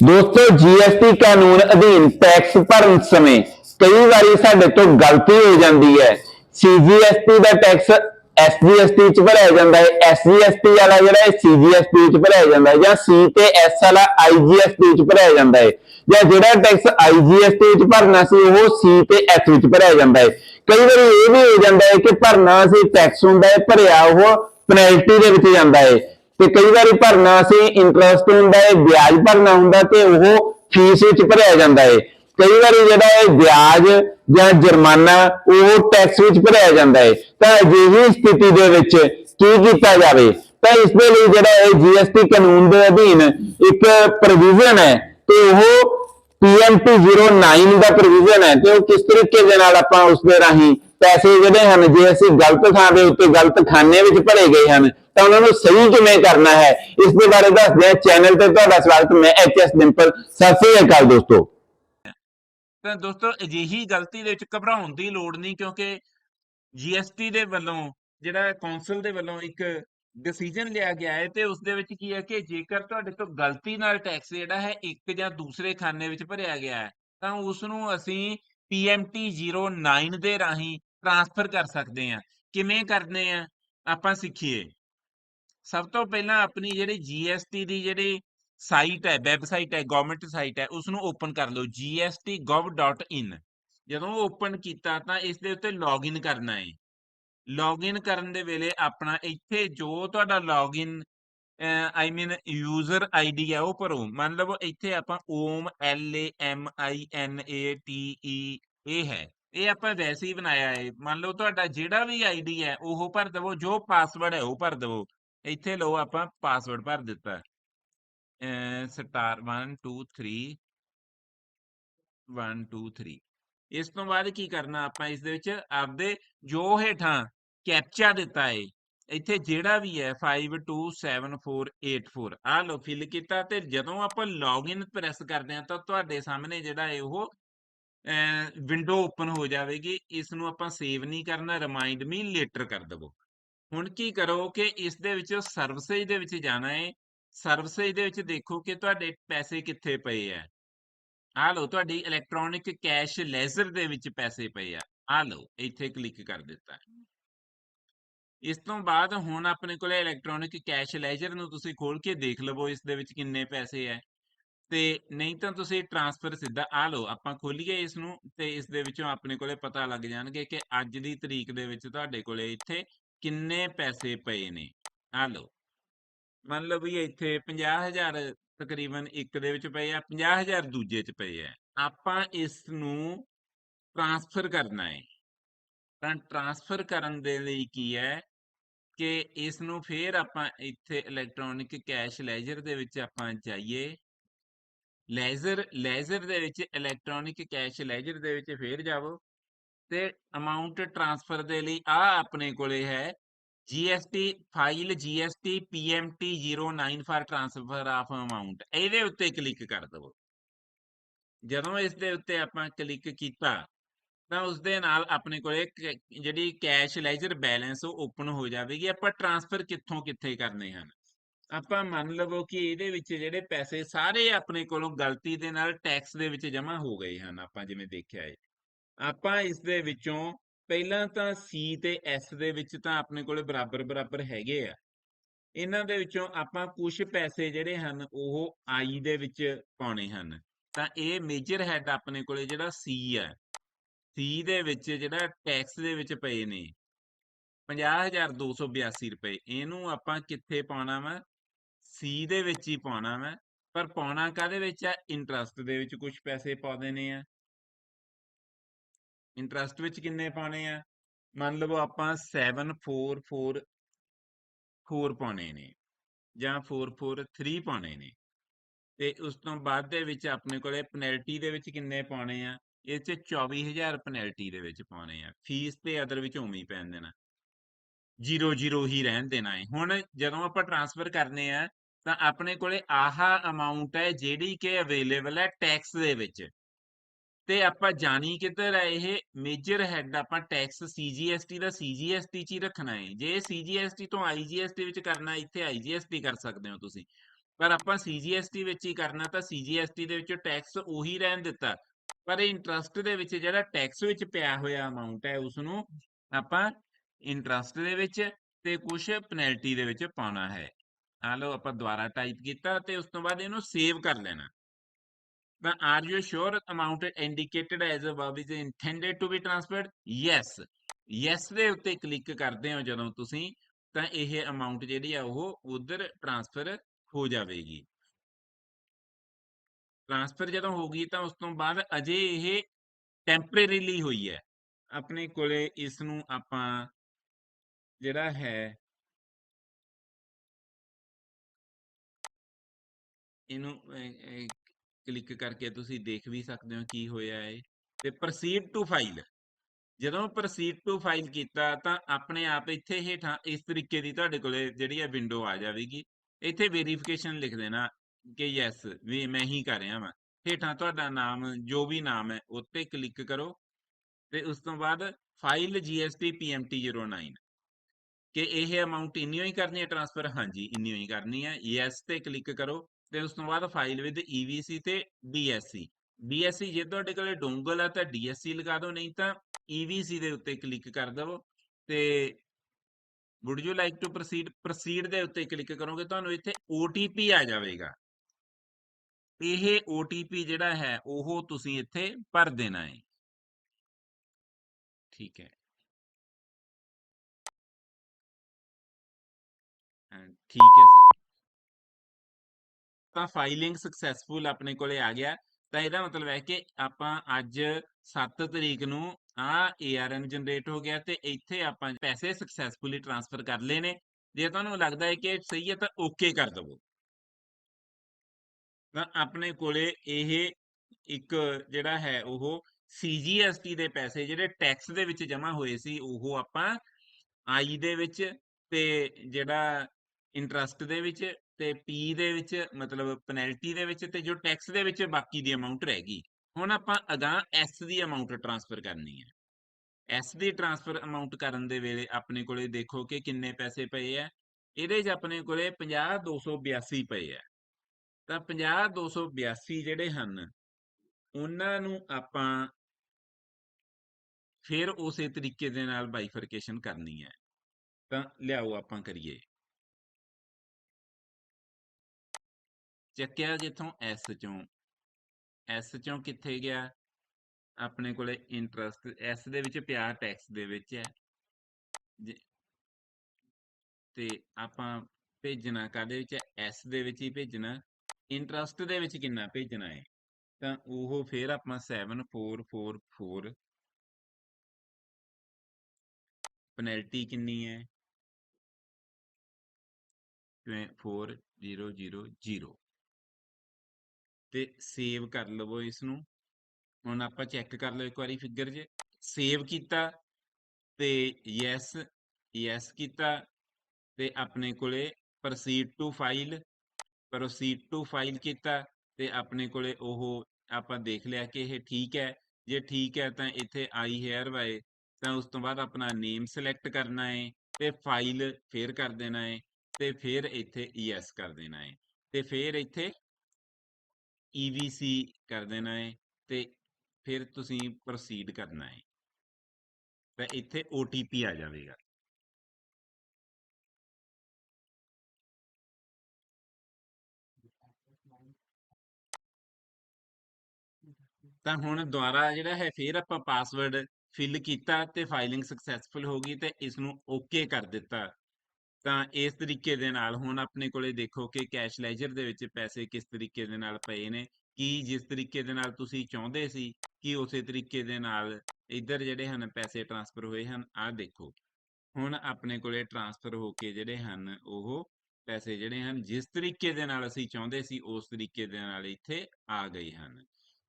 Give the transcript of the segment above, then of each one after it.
ਦੋਸਤੋ ਜੀਐਸਟੀ ਕਾਨੂੰਨ ਅਧੀਨ ਟੈਕਸ ਭਰਨ ਸਮੇਂ ਕਈ ਵਾਰੀ ਸਾਡੇ ਤੋਂ ਗਲਤੀ ਹੋ ਜਾਂਦੀ ਹੈ। ਸੀਜੀਐਸਟੀ ਦਾ ਟੈਕਸ ਐਸਜੀਐਸਟੀ ਚ ਭਰਿਆ ਜਾਂਦਾ ਹੈ। ਐਸਜੀਐਸਟੀ ਵਾਲਾ ਜਿਹੜਾ ਹੈ ਸੀਜੀਐਸਟੀ ਚ ਭਰਿਆ ਜਾਂਦਾ ਹੈ ਜਾਂ ਸੀ ਤੇ ਐਸ ਵਾਲਾ ਆਈਜੀਐਸਟੀ ਚ ਭਰਿਆ ਜਾਂਦਾ ਹੈ। ਜਾਂ ਜਿਹੜਾ ਟੈਕਸ ਆਈਜੀਐਸਟੀ ਚ ਭਰਨਾ ਸੀ, ਉਹ ਸੀ ਤੇ ਐਸ ਵਿੱਚ ਭਰਿਆ ਜਾਂਦਾ ਹੈ। ਕਈ ਵਾਰੀ ਇਹ ਵੀ ਹੋ ਜਾਂਦਾ ਹੈ ਕਿ ਭਰਨਾ ਸੀ ਟੈਕਸ ਹੁੰਦਾ ਹੈ, ਭਰਿਆ ਉਹ ਪੈਨਲਟੀ ਦੇ ਵਿੱਚ ਜਾਂਦਾ ਹੈ। ਤੇ ਕਈ ਵਾਰੀ ਭਰਨਾ ਸੀ ਇੰਟਰਸਟ ਹੁੰਦਾ ਹੈ, ਵਿਆਜ ਭਰਨਾ ਹੁੰਦਾ ਤੇ ਉਹ ਫੀਸ ਵਿੱਚ ਭਰਿਆ ਜਾਂਦਾ ਹੈ। ਕਈ ਵਾਰੀ ਜਿਹੜਾ ਹੈ ਵਿਆਜ ਜਾਂ ਜੁਰਮਾਨਾ, ਉਹ ਟੈਕਸ ਵਿੱਚ ਭਰਿਆ ਜਾਂਦਾ ਹੈ। ਤਾਂ ਅਜਿਹੀ ਸਥਿਤੀ ਦੇ ਵਿੱਚ ਕੀ ਕੀਤਾ ਜਾਵੇ? ਤਾਂ ਇਸ ਦੇ ਲਈ ਜਿਹੜਾ ਹੈ ਜੀਐਸਟੀ ਕਾਨੂੰਨ ਦੇ ਅਧੀਨ ਇੱਕ ਪ੍ਰੋਵੀਜ਼ਨ ਹੈ ਤੇ ਉਹ PMT 09 ਦਾ ਪ੍ਰੋਵੀਜ਼ਨ ਹੈ ਤੇ ਉਹ ਕਿਸ ਤਰੀਕੇ ਦੇ ਨਾਲ ਆਪਾਂ ਉਸ ਦੇ ਰਾਹੀਂ ਪੈਸੇ ਜਿਹੜੇ ਹਨ, ਜੇ ਅਸੀਂ ਗਲਤ ਥਾਂ ਦੇ ਉੱਤੇ ਗਲਤ ਖਾਨੇ ਵਿੱਚ ਭਰੇ ਗਏ ਹਨ ਤਾਂ ਉਹਨਾਂ ਨੂੰ ਸਹੀ ਕਿਵੇਂ ਕਰਨਾ ਹੈ, ਇਸ ਦੇ ਬਾਰੇ ਦੱਸਦੇ ਹਾਂ ਚੈਨਲ ਤੇ ਤੁਹਾਡਾ ਸਵਾਗਤ, ਮੈਂ ਐਚਐਸ ਡਿੰਪਲ। ਸਤਿ ਸ੍ਰੀ ਅਕਾਲ ਦੋਸਤੋ। ਤਾਂ ਦੋਸਤੋ, ਅਜਿਹੀ ਗਲਤੀ ਦੇ ਵਿੱਚ ਘਬਰਾਉਣ ਦੀ ਲੋੜ ਨਹੀਂ, ਕਿਉਂਕਿ ਜੀਐਸਟੀ ਦੇ ਵੱਲੋਂ, ਜਿਹੜਾ ਕੌਂਸਲ ਦੇ ਵੱਲੋਂ ਇੱਕ ਡਿਸੀਜਨ ਲਿਆ ਗਿਆ ਹੈ ਤੇ ਉਸ ਦੇ ਵਿੱਚ ਕੀ ਹੈ ਕਿ ਜੇਕਰ ਤੁਹਾਡੇ ਤੋਂ ਗਲਤੀ ਨਾਲ ਟੈਕਸ ਜਿਹੜਾ ਹੈ ਇੱਕ ਜਾਂ ਦੂਸਰੇ ਖਾਨੇ ਵਿੱਚ ਭਰਿਆ ਗਿਆ ਹੈ, ਤਾਂ ਉਸ ਨੂੰ ਅਸੀਂ PMT 09 ਦੇ ਰਾਹੀਂ ਟ੍ਰਾਂਸਫਰ ਕਰ ਸਕਦੇ ਹਾਂ। ਕਿਵੇਂ ਕਰਨੇ ਆ? ਆਪਾਂ ਸਿੱਖੀਏ। ਸਭ ਤੋਂ ਪਹਿਲਾਂ ਆਪਣੀ ਜਿਹੜੀ ਜੀਐਸਟੀ ਦੀ ਜਿਹੜੀ ਸਾਈਟ ਹੈ ਵੈਬਸਾਈਟ ਹੈ ਗਵਰਨਮੈਂਟ ਸਾਈਟ ਹੈ ਉਸ ਨੂੰ ਓਪਨ ਕਰ ਲਓ gstgov.in ਜਦੋਂ ਓਪਨ ਕੀਤਾ ਤਾਂ ਇਸ ਦੇ ਉੱਤੇ ਲੌਗਇਨ ਕਰਨਾ ਹੈ। ਲੌਗਇਨ ਕਰਨ ਦੇ ਵੇਲੇ ਆਪਣਾ ਇੱਥੇ ਜੋ ਤੁਹਾਡਾ login I mean user ID ਹੈ, ਉਹ ਭਰੋ। ਮੰਨ ਲਓ ਇੱਥੇ ਆਪਾਂ Om L A M I N A T E ਇਹ ਹੈ। ਇਹ ਆਪਾਂ ਵੈਸੇ ਹੀ ਬਣਾਇਆ ਹੈ। ਮੰਨ ਲਓ ਤੁਹਾਡਾ ਜਿਹੜਾ ਵੀ ਆਈਡੀ ਹੈ, ਉਹ ਭਰ ਦਵੋ, ਜੋ ਪਾਸਵਰਡ ਹੈ, ਉਹ ਭਰ ਦਵੋ। ਇੱਥੇ ਲਓ ਆਪਾਂ ਪਾਸਵਰਡ ਭਰ ਦਿੱਤਾ। ਸਟਾਰ 1 2 3 1 2 3 ਇਸ ਤੋਂ ਬਾਅਦ ਕੀ ਕਰਨਾ ਆਪਾਂ ਇਸ ਦੇ ਵਿੱਚ? ਆਪਦੇ ਜੋ ਹੇਠਾਂ ਕੈਪਚਾ ਦਿੱਤਾ ਹੈ ਇੱਥੇ ਜਿਹੜਾ ਵੀ ਹੈ 527484 ਆ ਲਓ ਫਿਲ ਕੀਤਾ ਤੇ ਜਦੋਂ ਆਪਾਂ ਲੌਗਇਨ ਪ੍ਰੈਸ ਕਰਦੇ ਹਾਂ ਤਾਂ ਤੁਹਾਡੇ ਸਾਹਮਣੇ ਜਿਹੜਾ ਹੈ ਉਹ ਵਿੰਡੋ ਓਪਨ ਹੋ ਜਾਵੇਗੀ। ਇਸ ਨੂੰ ਆਪਾਂ ਸੇਵ ਨਹੀਂ ਕਰਨਾ ਰਿਮਾਈਂਡ ਮੀ ਲੇਟਰ ਕਰ ਦਵੋ। ਹੁਣ ਕੀ ਕਰੋ ਕਿ ਇਸ ਦੇ ਵਿੱਚ ਸਰਵਿਸਿਜ਼ ਦੇ ਵਿੱਚ ਜਾਣਾ ਹੈ ਸਰਵਿਸਿਜ਼ ਦੇ ਵਿੱਚ ਦੇਖੋ ਕਿ ਤੁਹਾਡੇ ਪੈਸੇ ਕਿੱਥੇ ਪਏ ਆ। ਆ ਲਓ, ਤੁਹਾਡੀ ਇਲੈਕਟ੍ਰੋਨਿਕ ਕੈਸ਼ ਲੈਜ਼ਰ ਦੇ ਵਿੱਚ ਪੈਸੇ ਪਏ ਆ। ਆ ਲਓ, ਇੱਥੇ ਕਲਿੱਕ ਕਰ ਦਿੱਤਾ। ਇਸ ਤੋਂ ਬਾਅਦ ਹੁਣ ਆਪਣੇ ਕੋਲੇ ਇਲੈਕਟ੍ਰੋਨਿਕ ਕੈਸ਼ ਲੈਜ਼ਰ ਨੂੰ ਤੁਸੀਂ ਖੋਲ ਕੇ ਦੇਖ ਲਵੋ, ਇਸ ਦੇ ਵਿੱਚ ਕਿੰਨੇ ਪੈਸੇ ਆ। ਤੇ ਨਹੀਂ ਤਾਂ ਤੁਸੀਂ ਟ੍ਰਾਂਸਫਰ ਸਿੱਧਾ ਆ ਲਓ, ਆਪਾਂ ਖੋਲੀਏ ਇਸ ਨੂੰ ਤੇ ਇਸ ਦੇ ਵਿੱਚੋਂ ਆਪਣੇ ਕੋਲੇ ਪਤਾ ਲੱਗ ਜਾਣਗੇ ਕਿ ਅੱਜ ਦੀ ਤਰੀਕ ਦੇ ਵਿੱਚ ਤੁਹਾਡੇ ਕੋਲੇ ਇੱਥੇ ਕਿੰਨੇ ਪੈਸੇ ਪਏ ਨੇ? ਆ ਲਓ। ਮੰਨ ਲਓ ਵੀ ਇੱਥੇ 50000 ਤਕਰੀਬਨ ਇੱਕ ਦੇ ਵਿੱਚ ਪਏ ਆ 50000 ਦੂਜੇ ਚ ਪਏ ਆ। ਆਪਾਂ ਇਸ ਨੂੰ ਟ੍ਰਾਂਸਫਰ ਕਰਨਾ ਹੈ ਤਾਂ ਟ੍ਰਾਂਸਫਰ ਕਰਨ ਦੇ ਲਈ ਕੀ ਹੈ ਕਿ ਇਸ ਨੂੰ ਫੇਰ ਆਪਾਂ ਇੱਥੇ ਇਲੈਕਟ੍ਰੋਨਿਕ ਕੈਸ਼ ਲੈਜਰ ਦੇ ਵਿੱਚ ਆਪਾਂ ਜਾਈਏ। ਲੈਜ਼ਰ ਲੈਜ਼ਰ ਦੇ ਵਿੱਚ ਇਲੈਕਟ੍ਰੋਨਿਕ ਕੈਸ਼ ਲੈਜਰ ਦੇ ਵਿੱਚ ਫੇਰ ਜਾਵੋ। ਤੇ ਅਮਾਉਂਟ ਟ੍ਰਾਂਸਫਰ ਦੇ ਲਈ ਆ ਆਪਣੇ ਕੋਲੇ ਹੈ GST file GST PMT 09 for transfer of amount ਇਹਦੇ ਉੱਤੇ ਕਲਿੱਕ ਕਰ ਦਵੋ। ਜਦੋਂ ਇਸ ਦੇ ਉੱਤੇ ਆਪਾਂ ਕਲਿੱਕ ਕੀਤਾ, ਤਾਂ ਉਸ ਦੇ ਨਾਲ ਆਪਣੇ ਕੋਲੇ ਜਿਹੜੀ ਕੈਸ਼ ਲੈਜਰ ਬੈਲੈਂਸ ਉਹ ਓਪਨ ਹੋ ਜਾਵੇਗੀ। ਆਪਾਂ ਟ੍ਰਾਂਸਫਰ ਕਿੱਥੋਂ ਕਿੱਥੇ ਕਰਨੇ ਹਨ? ਆਪਾਂ ਮੰਨ ਲਵੋ ਕਿ ਇਹਦੇ ਵਿੱਚ ਜਿਹੜੇ ਪੈਸੇ ਸਾਰੇ ਆਪਣੇ ਕੋਲੋਂ ਗਲਤੀ ਦੇ ਨਾਲ ਟੈਕਸ ਦੇ ਵਿੱਚ ਜਮ੍ਹਾਂ ਹੋ ਗਏ ਹਨ, ਆਪਾਂ ਜਿਵੇਂ ਦੇਖਿਆ ਹੈ ਆਪਾਂ ਇਸ ਦੇ ਵਿੱਚੋਂ ਪਹਿਲਾਂ ਤਾਂ C ਤੇ S ਦੇ ਵਿੱਚ ਤਾਂ ਆਪਣੇ ਕੋਲੇ ਬਰਾਬਰ ਬਰਾਬਰ ਹੈਗੇ ਆ। ਇਹਨਾਂ ਦੇ ਵਿੱਚੋਂ ਆਪਾਂ ਕੁਝ ਪੈਸੇ ਜਿਹੜੇ ਹਨ, ਉਹ I ਦੇ ਵਿੱਚ ਪਾਉਣੇ ਹਨ। ਤਾਂ ਇਹ ਮੇਜਰ ਹੈਡ ਆਪਣੇ ਕੋਲੇ ਜਿਹੜਾ C ਹੈ C ਦੇ ਵਿੱਚ ਜਿਹੜਾ ਟੈਕਸ ਦੇ ਵਿੱਚ ਪਏ ਨੇ 50282 ਰੁਪਏ। ਇਹਨੂੰ ਆਪਾਂ ਕਿੱਥੇ ਪਾਉਣਾ ਵਾ? C ਦੇ ਵਿੱਚ ਹੀ ਪਾਉਣਾ ਵਾ। ਪਰ ਪਾਉਣਾ ਕਾਦੇ ਵਿੱਚ ਆ? ਇੰਟਰਸਟ ਦੇ ਵਿੱਚ ਕੁਝ ਪੈਸੇ ਪਾ ਨੇ ਆ। ਇੰਟਰਸਟ ਵਿੱਚ ਕਿੰਨੇ ਪਾਣੇ ਆ? ਮੰਨ ਲਵੋ ਆਪਾਂ 7444 ਪਾਉਣੇ ਨੇ ਜਾਂ 443 ਪਾਉਣੇ ਨੇ। ਤੇ ਉਸ ਤੋਂ ਬਾਅਦ ਦੇ ਵਿੱਚ ਆਪਣੇ ਕੋਲੇ ਪੈਨਲਟੀ ਦੇ ਵਿੱਚ ਕਿੰਨੇ ਪਾਉਣੇ ਆ? ਇਹ ਚ 24000 ਪੈਨਲਟੀ ਦੇ ਵਿੱਚ ਪਾਉਣੇ ਆ। ਫੀਸ ਤੇ ਅਦਰ ਵਿੱਚ ਉਵੇਂ ਹੀ ਪੈਣ ਦੇਣਾ। 00 ਹੀ ਰਹਿਣ ਦੇਣਾ ਹੈ ਹੁਣ ਜਦੋਂ ਆਪਾਂ ਟ੍ਰਾਂਸਫਰ ਕਰਨੇ ਆ ਤਾਂ ਆਪਣੇ ਕੋਲੇ ਆਹਾ ਅਮਾਉਂਟ ਹੈ ਜਿਹੜੀ ਕਿ ਅਵੇਲੇਬਲ ਹੈ ਟੈਕਸ ਦੇ ਵਿੱਚ। ਤੇ ਆਪਾਂ ਜਾਣੀ ਕਿੱਧਰ ਹੈ ਇਹ ਮੇਜਰ ਹੈਡ ਆਪਾਂ ਟੈਕਸ ਸੀਜੀਐਸਟੀ ਦਾ ਸੀਜੀਐਸਟੀ ਚ ਹੀ ਰੱਖਣਾ ਹੈ ਜੇ ਸੀਜੀਐਸਟੀ ਤੋਂ ਆਈਜੀਐਸਟੀ ਵਿੱਚ ਕਰਨਾ, ਇੱਥੇ ਆਈਜੀਐਸਟੀ ਕਰ ਸਕਦੇ ਹੋ ਤੁਸੀਂ। ਪਰ ਆਪਾਂ ਸੀਜੀਐਸਟੀ ਵਿੱਚ ਹੀ ਕਰਨਾ ਤਾਂ ਸੀਜੀਐਸਟੀ ਦੇ ਵਿੱਚ ਟੈਕਸ ਉਹੀ ਰਹਿਣ ਦਿੱਤਾ। ਪਰ ਇੰਟਰਸਟ ਦੇ ਵਿੱਚ ਜਿਹੜਾ ਟੈਕਸ ਵਿੱਚ ਪਿਆ ਹੋਇਆ ਅਮਾਉਂਟ ਹੈ ਉਸ ਨੂੰ ਆਪਾਂ ਇੰਟਰਸਟ ਦੇ ਵਿੱਚ ਤੇ ਕੁਝ ਪੈਨਲਟੀ ਦੇ ਵਿੱਚ ਪਾਉਣਾ ਹੈ। ਆ ਲਓ ਆਪਾਂ ਦੁਬਾਰਾ ਟਾਈਪ ਕੀਤਾ ਤੇ ਉਸ ਤੋਂ ਬਾਅਦ ਇਹਨੂੰ ਸੇਵ ਕਰ ਲੈਣਾ। ਤਾਂ are you sure amount indicated as above is intended to be transferred yes ਦੇ ਉੱਤੇ ਕਲਿੱਕ ਕਰਦੇ ਹੋ ਜਦੋਂ ਤੁਸੀਂ, ਤਾਂ ਇਹ ਅਮਾਉਂਟ ਜਿਹੜੀ ਆ ਉਹ ਉਧਰ ਟ੍ਰਾਂਸਫਰ ਹੋ ਜਾਵੇਗੀ। ਟ੍ਰਾਂਸਫਰ ਜਦੋਂ ਹੋ ਗਈ ਤਾਂ ਉਸ ਤੋਂ ਬਾਅਦ ਅਜੇ ਇਹ ਟੈਂਪਰੇਰੀਲੀ ਹੋਈ ਹੈ। ਆਪਣੇ ਕੋਲੇ ਇਸ ਨੂੰ ਆਪਾਂ ਜਿਹੜਾ ਹੈ ਇਹਨੂੰ ਕਲਿੱਕ ਕਰਕੇ ਤੁਸੀਂ ਦੇਖ ਵੀ ਸਕਦੇ ਹੋ ਕੀ ਹੋਇਆ ਹੈ ਤੇ ਪ੍ਰੋਸੀਡ ਟੂ ਫਾਈਲ ਜਦੋਂ ਪ੍ਰੋਸੀਡ ਟੂ ਫਾਈਲ ਕੀਤਾ ਤਾਂ ਆਪਣੇ ਆਪ ਇੱਥੇ ਹੇਠਾਂ ਇਸ ਤਰੀਕੇ ਦੀ ਤੁਹਾਡੇ ਕੋਲੇ ਜਿਹੜੀ ਹੈ ਵਿੰਡੋ ਆ ਜਾਵੇਗੀ। ਇੱਥੇ ਵੈਰੀਫਿਕੇਸ਼ਨ ਲਿਖ ਦੇਣਾ ਕਿ ਯੈਸ ਵੀ ਮੈਂ ਹੀ ਕਰ ਰਿਹਾ ਵਾਂ। ਹੇਠਾਂ ਤੁਹਾਡਾ ਨਾਮ, ਜੋ ਵੀ ਨਾਮ ਹੈ ਉੱਤੇ ਕਲਿੱਕ ਕਰੋ। ਤੇ ਉਸ ਤੋਂ ਬਾਅਦ ਫਾਈਲ GST PMT 09 ਕਿ ਇਹ ਅਮਾਉਂਟ ਇੰਨੀ ਹੀ ਕਰਨੀ ਹੈ ਟ੍ਰਾਂਸਫਰ ਹਾਂਜੀ ਇੰਨੀ ਹੀ ਕਰਨੀ ਹੈ। ਯੈਸ ਤੇ ਕਲਿੱਕ ਕਰੋ। ਤੇ ਉਸ ਤੋਂ ਬਾਅਦ ਫਾਈਲ ਵਿਦ EVC ਤੇ DSC DSC ਜੇ ਤੁਹਾਡੇ ਕੋਲੇ ਡੋਂਗਲ ਆ ਤਾਂ DSC ਲਗਾ ਦਿਓ, ਨਹੀਂ ਤਾਂ EVC ਦੇ ਉੱਤੇ ਕਲਿੱਕ ਕਰ ਦਵੋ ਤੇ would you like to proceed proceed ਦੇ ਉੱਤੇ ਕਲਿੱਕ ਕਰੋਗੇ, ਤੁਹਾਨੂੰ ਇੱਥੇ OTP ਆ ਜਾਵੇਗਾ। ਇਹ OTP ਜਿਹੜਾ ਹੈ, ਉਹ ਤੁਸੀਂ ਇੱਥੇ ਭਰ ਦੇਣਾ ਹੈ। ਠੀਕ ਹੈ। ਠੀਕ ਹੈ ਸਰ। ਤਾਂ ਫਾਈਲਿੰਗ ਸਕਸੈਸਫੁਲ ਆਪਣੇ ਕੋਲੇ ਆ ਗਿਆ, ਤਾਂ ਇਹਦਾ ਮਤਲਬ ਹੈ ਕਿ ਆਪਾਂ ਅੱਜ 7 ਤਰੀਕ ਨੂੰ ਆ ARN ਜਨਰੇਟ ਹੋ ਗਿਆ ਤੇ ਇੱਥੇ ਆਪਾਂ ਪੈਸੇ ਸਕਸੈਸਫੁਲੀ ਟ੍ਰਾਂਸਫਰ ਕਰ ਲਏ ਨੇ, ਜੇ ਤੁਹਾਨੂੰ ਲੱਗਦਾ ਹੈ ਕਿ ਸਹੀ ਹੈ ਤਾਂ ਓਕੇ ਕਰ ਦਵੋ। ਤਾਂ ਆਪਣੇ ਕੋਲੇ ਇਹ ਇੱਕ ਜਿਹੜਾ ਹੈ ਉਹ CGST ਦੇ ਪੈਸੇ ਜਿਹੜੇ ਟੈਕਸ ਦੇ ਵਿੱਚ ਜਮ੍ਹਾਂ ਹੋਏ ਸੀ, ਉਹ ਆਪਾਂ ਆਈ ਦੇ ਵਿੱਚ ਤੇ ਜਿਹੜਾ ਇੰਟਰਸਟ ਦੇ ਵਿੱਚ ਤੇ ਪੀ ਦੇ ਵਿੱਚ ਮਤਲਬ ਪੈਨਲਟੀ ਦੇ ਵਿੱਚ ਤੇ ਜੋ ਟੈਕਸ ਦੇ ਵਿੱਚ ਬਾਕੀ ਦੀ ਅਮਾਉਂਟ ਰਹਿ ਗਈ। ਹੁਣ ਆਪਾਂ ਅਗਾਂਹ ਐਸ ਦੀ ਅਮਾਉਂਟ ਟ੍ਰਾਂਸਫਰ ਕਰਨੀ ਹੈ। ਐਸ ਦੀ ਟ੍ਰਾਂਸਫਰ ਅਮਾਉਂਟ ਕਰਨ ਦੇ ਵੇਲੇ ਆਪਣੇ ਕੋਲੇ ਦੇਖੋ ਕਿ ਕਿੰਨੇ ਪੈਸੇ ਪਏ ਆ ਇਹਦੇ 'ਚ ਆਪਣੇ ਕੋਲੇ 50282 ਪਏ ਆ ਤਾਂ 50282 ਜਿਹੜੇ ਹਨ, ਉਹਨਾਂ ਨੂੰ ਆਪਾਂ ਫਿਰ ਉਸੇ ਤਰੀਕੇ ਦੇ ਨਾਲ ਬਾਈਫਰਕੇਸ਼ਨ ਕਰਨੀ ਹੈ। ਤਾਂ ਲਿਆਓ ਆਪਾਂ ਕਰੀਏ। ਚੱਕਿਆ ਜਿੱਥੋਂ ਐਸ ਚੋਂ। ਐਸ ਚੋਂ ਕਿੱਥੇ ਗਿਆ? ਆਪਣੇ ਕੋਲੇ ਇੰਟਰਸਟ ਐਸ ਦੇ ਵਿੱਚ ਪਿਆ ਟੈਕਸ ਦੇ ਵਿੱਚ ਹੈ। ਜੇ- ਤੇ ਆਪਾਂ ਭੇਜਣਾ ਕਾਦੇ ਵਿੱਚ ਐਸ ਦੇ ਵਿੱਚ ਹੀ ਭੇਜਣਾ। ਇੰਟਰਸਟ ਦੇ ਵਿੱਚ ਕਿੰਨਾ ਭੇਜਣਾ ਹੈ? ਤਾਂ ਉਹ ਫਿਰ ਆਪਾਂ 7444 ਪੈਨਲਟੀ ਕਿੰਨੀ ਹੈ? 4000 ਤੇ ਸੇਵ ਕਰ ਲਵੋ ਇਸ ਨੂੰ ਹੁਣ ਆਪਾਂ ਚੈੱਕ ਕਰ ਲਓ ਇੱਕ ਵਾਰੀ ਫਿਗਰ 'ਚ ਸੇਵ ਕੀਤਾ ਤੇ ਯੈਸ ਯੈਸ ਕੀਤਾ ਤੇ ਆਪਣੇ ਕੋਲੇ proceed to file proceed to file ਕੀਤਾ ਤੇ ਆਪਣੇ ਕੋਲੇ ਉਹ ਆਪਾਂ ਦੇਖ ਲਿਆ ਕਿ ਇਹ ਠੀਕ ਹੈ। ਜੇ ਠੀਕ ਹੈ ਤਾਂ ਇੱਥੇ ਆਈ ਹੇਅਰ ਵਾਏ। ਤਾਂ ਉਸ ਤੋਂ ਬਾਅਦ ਆਪਣਾ ਨੇਮ ਸਿਲੈਕਟ ਕਰਨਾ ਹੈ ਤੇ ਫਾਈਲ ਫੇਰ ਕਰ ਦੇਣਾ ਹੈ ਤੇ ਫਿਰ ਇੱਥੇ ਯੈਸ ਕਰ ਦੇਣਾ ਹੈ ਤੇ ਫਿਰ ਇੱਥੇ EVC ਕਰ ਦੇਣਾ ਹੈ ਤੇ ਫਿਰ ਤੁਸੀਂ ਪ੍ਰੋਸੀਡ ਕਰਨਾ ਹੈ ਤਾਂ ਇੱਥੇ OTP ਆ ਜਾਵੇਗਾ। ਤਾਂ ਹੁਣ ਦੁਬਾਰਾ ਜਿਹੜਾ ਹੈ ਫਿਰ ਆਪਾਂ ਪਾਸਵਰਡ ਫਿਲ ਕੀਤਾ ਤੇ ਫਾਈਲਿੰਗ ਸਕਸੈਸਫੁਲ ਹੋ ਗਈ ਤੇ ਇਸ ਨੂੰ ਓਕੇ ਕਰ ਦਿੱਤਾ। ਤਾਂ ਇਸ ਤਰੀਕੇ ਦੇ ਨਾਲ ਹੁਣ ਆਪਣੇ ਕੋਲੇ ਦੇਖੋ ਕਿ ਕੈਸ਼ ਲੈਜਰ ਦੇ ਵਿੱਚ ਪੈਸੇ ਕਿਸ ਤਰੀਕੇ ਦੇ ਨਾਲ ਪਏ ਨੇ, ਕੀ ਜਿਸ ਤਰੀਕੇ ਦੇ ਨਾਲ ਤੁਸੀਂ ਚਾਹੁੰਦੇ ਸੀ, ਕਿ ਉਸੇ ਤਰੀਕੇ ਦੇ ਨਾਲ ਇੱਧਰ ਜਿਹੜੇ ਹਨ ਪੈਸੇ ਟ੍ਰਾਂਸਫਰ ਹੋਏ ਹਨ, ਆਹ ਦੇਖੋ। ਹੁਣ ਆਪਣੇ ਕੋਲੇ ਟ੍ਰਾਂਸਫਰ ਹੋ ਕੇ ਜਿਹੜੇ ਹਨ, ਉਹ ਪੈਸੇ ਜਿਹੜੇ ਹਨ, ਜਿਸ ਤਰੀਕੇ ਦੇ ਨਾਲ ਅਸੀਂ ਚਾਹੁੰਦੇ ਸੀ, ਉਸ ਤਰੀਕੇ ਦੇ ਨਾਲ ਇੱਥੇ ਆ ਗਏ ਹਨ।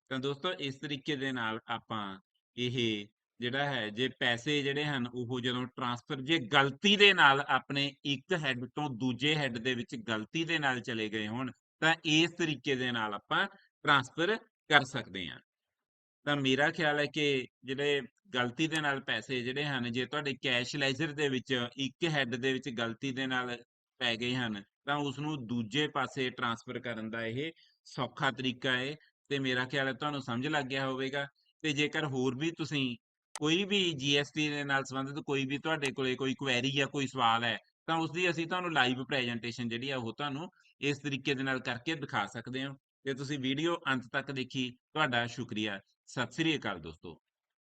ਤਾਂ ਦੋਸਤੋ, ਇਸ ਤਰੀਕੇ ਦੇ ਨਾਲ ਆਪਾਂ ਇਹ ਜਿਹੜਾ ਹੈ, ਜੇ ਪੈਸੇ ਜਿਹੜੇ ਹਨ, ਉਹ ਜਦੋਂ ਟ੍ਰਾਂਸਫਰ ਜੇ ਗਲਤੀ ਦੇ ਨਾਲ ਆਪਣੇ ਇੱਕ ਹੈੱਡ ਤੋਂ ਦੂਜੇ ਹੈੱਡ ਦੇ ਵਿੱਚ ਗਲਤੀ ਦੇ ਨਾਲ ਚਲੇ ਗਏ ਹੋਣ, ਤਾਂ ਇਸ ਤਰੀਕੇ ਦੇ ਨਾਲ ਆਪਾਂ ਟ੍ਰਾਂਸਫਰ ਕਰ ਸਕਦੇ ਹਾਂ। ਤਾਂ ਮੇਰਾ ਖਿਆਲ ਹੈ ਕਿ ਜਿਹੜੇ ਗਲਤੀ ਦੇ ਨਾਲ ਪੈਸੇ ਜਿਹੜੇ ਹਨ, ਜੇ ਤੁਹਾਡੇ ਕੈਸ਼ ਲੈਜਰ ਦੇ ਵਿੱਚ ਇੱਕ ਹੈੱਡ ਦੇ ਵਿੱਚ ਗਲਤੀ ਦੇ ਨਾਲ ਪੈ ਗਏ ਹਨ, ਤਾਂ ਉਸ ਨੂੰ ਦੂਜੇ ਪਾਸੇ ਟ੍ਰਾਂਸਫਰ ਕਰਨ ਦਾ ਇਹ ਸੌਖਾ ਤਰੀਕਾ ਹੈ। ਤੇ ਮੇਰਾ ਖਿਆਲ ਹੈ ਤੁਹਾਨੂੰ ਸਮਝ ਲੱਗ ਗਿਆ ਹੋਵੇਗਾ। ਤੇ ਜੇਕਰ ਹੋਰ ਵੀ ਤੁਸੀਂ ਕੋਈ ਵੀ GST ਦੇ ਨਾਲ ਸੰਬੰਧਿਤ ਕੋਈ ਵੀ ਤੁਹਾਡੇ ਕੋਲੇ ਕੋਈ ਕੁਐਰੀ ਜਾਂ ਕੋਈ ਸਵਾਲ ਹੈ, ਤਾਂ ਉਸ ਦੀ ਅਸੀਂ ਤੁਹਾਨੂੰ ਲਾਈਵ ਪ੍ਰੈਜੈਂਟੇਸ਼ਨ ਜਿਹੜੀ ਆ ਉਹ ਤੁਹਾਨੂੰ ਇਸ ਤਰੀਕੇ ਦੇ ਨਾਲ ਕਰਕੇ ਦਿਖਾ ਸਕਦੇ ਹਾਂ। ਤੇ ਤੁਸੀਂ ਵੀਡੀਓ ਅੰਤ ਤੱਕ ਦੇਖੀ, ਤੁਹਾਡਾ ਸ਼ੁਕਰੀਆ। ਸਤਿ ਸ੍ਰੀ ਅਕਾਲ ਦੋਸਤੋ।